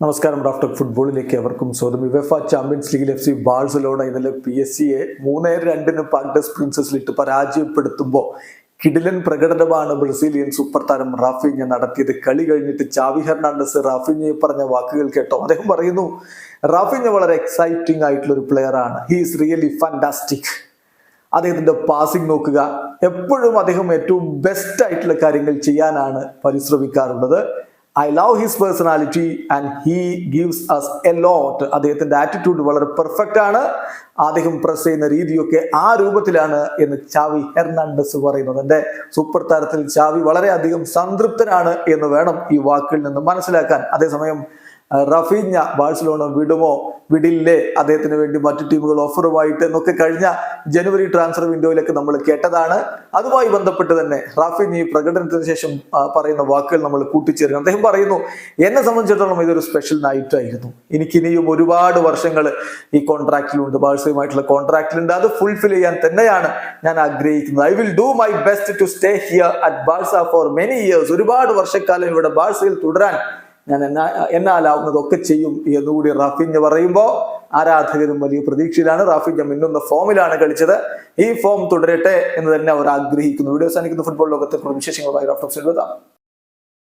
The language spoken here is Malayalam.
നമസ്കാരം ഡോക്ടർ ഫുട്ബോളിലേക്ക് അവർക്കും സ്വാഗതം. യുവഫ ചാമ്പ്യൻസ് ലീഗിൽ എഫ് സി ബാഴ്സലോണ ഇന്നലെ പി എസ് സിയെ മൂന്നേ രണ്ടിന് പാക്ടസ് പ്രിൻസസിലിട്ട് പരാജയപ്പെടുത്തുമ്പോൾ കിടിലൻ പ്രകടനമാണ് ബ്രസീലിയൻ സൂപ്പർ താരം റാഫിഞ്ഞ നടത്തിയത്. കളി കഴിഞ്ഞിട്ട് ചാവി ഹെർണാണ്ടസ് റാഫിഞ്ഞയെ പറഞ്ഞ വാക്കുകൾ കേട്ടോ. അദ്ദേഹം പറയുന്നു റാഫിഞ്ഞ വളരെ എക്സൈറ്റിംഗ് ആയിട്ടുള്ള ഒരു പ്ലെയർ ആണ്. ഹി ഈസ് റിയലി ഫാന്റാസ്റ്റിക് അദ്ദേഹത്തിന്റെ പാസിംഗ് നോക്കുക. എപ്പോഴും അദ്ദേഹം ഏറ്റവും ബെസ്റ്റ് ആയിട്ടുള്ള കാര്യങ്ങൾ ചെയ്യാനാണ് പരിശ്രമിക്കാറുള്ളത്. I love his personality and he gives us a lot അദ്ദേഹത്തിന്റെ ആറ്റിറ്റ്യൂഡ് വളരെ പെർഫെക്റ്റ് ആണ്. അദ്ദേഹം പ്രസ് ചെയ്യുന്ന രീതിയൊക്കെ ആ രൂപത്തിലാണ് എന്ന് ചാവി ഹെർണാണ്ടസ് പറയുന്നത്. എന്റെ സൂപ്പർ താരത്തിൽ ചാവി വളരെയധികം സംതൃപ്തനാണ് എന്ന് വേണം ഈ വാക്കിൽ നിന്ന് മനസ്സിലാക്കാൻ. അതേസമയം റഫീഞ്ഞ ബാഴ്സലോണ വിടുമോ? വിടില്ലേ അദ്ദേഹത്തിന് വേണ്ടി മറ്റു ടീമുകൾ ഓഫറുമായിട്ട് എന്നൊക്കെ കഴിഞ്ഞ ജനുവരി ട്രാൻസ്ഫർ വിൻഡോയിലൊക്കെ നമ്മൾ കേട്ടതാണ്. അതുമായി ബന്ധപ്പെട്ട് തന്നെ റാഫി ഈ പ്രകടനത്തിന് ശേഷം പറയുന്ന വാക്കുകൾ നമ്മൾ കൂട്ടിച്ചേർക്കണം. അദ്ദേഹം പറയുന്നു എന്നെ സംബന്ധിച്ചിടത്തോളം ഇതൊരു സ്പെഷ്യൽ നൈറ്റ് ആയിരുന്നു. എനിക്ക് ഇനിയും ഒരുപാട് വർഷങ്ങൾ ഈ കോൺട്രാക്റ്റിലുണ്ട് ബാഴ്സയുമായിട്ടുള്ള കോൺട്രാക്റ്റിലുണ്ട് അത് ഫുൾഫിൽ ചെയ്യാൻ തന്നെയാണ് ഞാൻ ആഗ്രഹിക്കുന്നത്. I will do my best to stay here at Barca for many years ഒരുപാട് വർഷക്കാലം ഇവിടെ ബാഴ്സയിൽ തുടരാൻ ഞാൻ എന്നാ എന്നാലാവുന്നതൊക്കെ ചെയ്യും എന്നുകൂടി റാഫിഞ്ഞ് പറയുമ്പോൾ ആരാധകരും വലിയ പ്രതീക്ഷയിലാണ്. റാഫിഞ്ഞ മിന്നുന്ന ഫോമിലാണ് കളിച്ചത്. ഈ ഫോം തുടരട്ടെ എന്ന് തന്നെ അവർ ആഗ്രഹിക്കുന്നു. വീഡിയോ സാധിക്കുന്ന ഫുട്ബോൾ ലോകത്തെ വിശേഷങ്ങളുമായി റാഫ്റ്റോക്സിൽ എഴുതാം